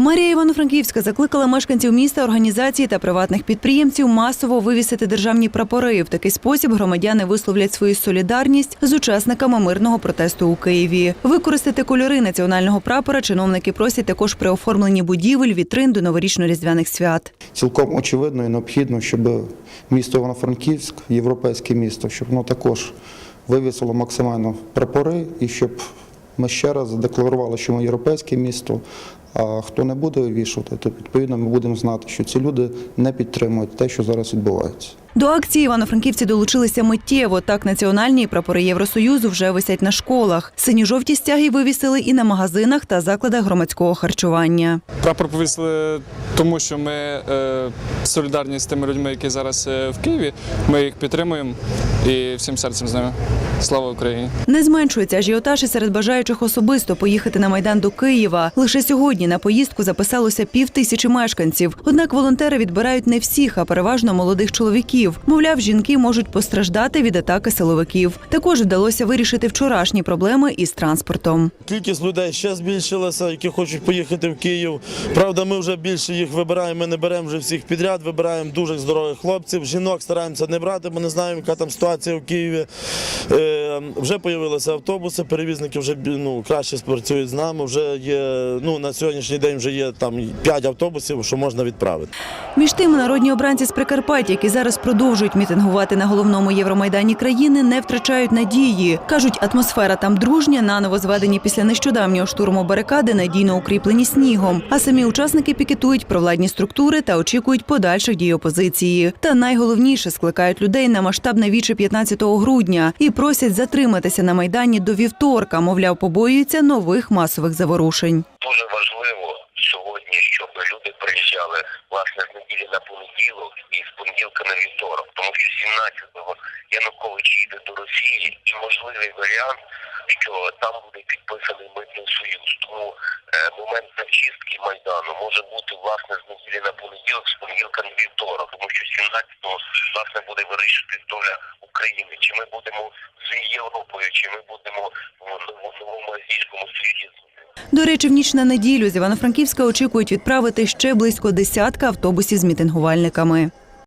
Марія Івано-Франківська закликала мешканців міста, організацій та приватних підприємців масово вивісити державні прапори. В такий спосіб громадяни висловлять свою солідарність з учасниками мирного протесту у Києві. Використати кольори національного прапора чиновники просять також при оформленні будівель, вітрин до новорічно-різдвяних свят. Цілком очевидно і необхідно, щоб місто Івано-Франківськ, європейське місто, щоб воно також вивісило максимально прапори і щоб ми ще раз задекларували, що ми європейське місто. А хто не буде вивішувати, то відповідно ми будемо знати, що ці люди не підтримують те, що зараз відбувається. До акції івано-франківці долучилися миттєво. Так національні прапори Євросоюзу вже висять на школах. Сині-жовті стяги вивісили і на магазинах та закладах громадського харчування. Прапор повісили, тому що ми е, солідарні з тими людьми, які зараз е, в Києві. Ми їх підтримуємо і всім серцем з ними. Слава Україні! Не зменшується ажіотаж і серед бажаючих особисто поїхати на майдан до Києва. Лише сьогодні на поїздку записалося пів тисячі мешканців. Однак волонтери відбирають не всіх, а переважно молодих чоловіків. Мовляв, жінки можуть постраждати від атаки силовиків. Також вдалося вирішити вчорашні проблеми із транспортом. Кількість людей ще збільшилася, які хочуть поїхати в Київ. Правда, ми вже більше їх вибираємо. Ми не беремо вже всіх підряд, вибираємо дуже здорових хлопців. Жінок стараємося не брати, бо не знаємо, яка там ситуація в Києві. Е, вже з'явилися автобуси, перевізники вже ну, краще спрацюють з нами. Вже є ну на сьогоднішній день вже є там 5 автобусів, що можна відправити. Між тим, народні обранці з Прикарпаття, які зараз продовжують мітингувати на головному Євромайдані країни, не втрачають надії. кажуть, атмосфера там дружня, наново зведені після нещодавнього штурму барикади, надійно укріплені снігом. А самі учасники пікетують провладні структури та очікують подальших дій опозиції. Та найголовніше скликають людей на масштабне віче 15 грудня і просять затриматися на майдані до вівторка. Мовляв, побоюються нових масових заворушень. дуже важливо щоб люди приїжджали власне з неділі на понеділок і з понеділка на вівторок, тому що 17-го Янукович їде до Росії, і можливий варіант, що там буде підписаний митний союз. Тому е, момент зачистки майдану може бути власне з неділі на понеділок, з понеділка на вівторок, тому що 17-го власне буде вирішити доля України. Чи ми будемо з Європою, чи ми будемо в новому- азійському світі. До речі, в ніч на неділю з Івано-Франківська очікують відправити ще близько десятка автобусів з мітингувальниками.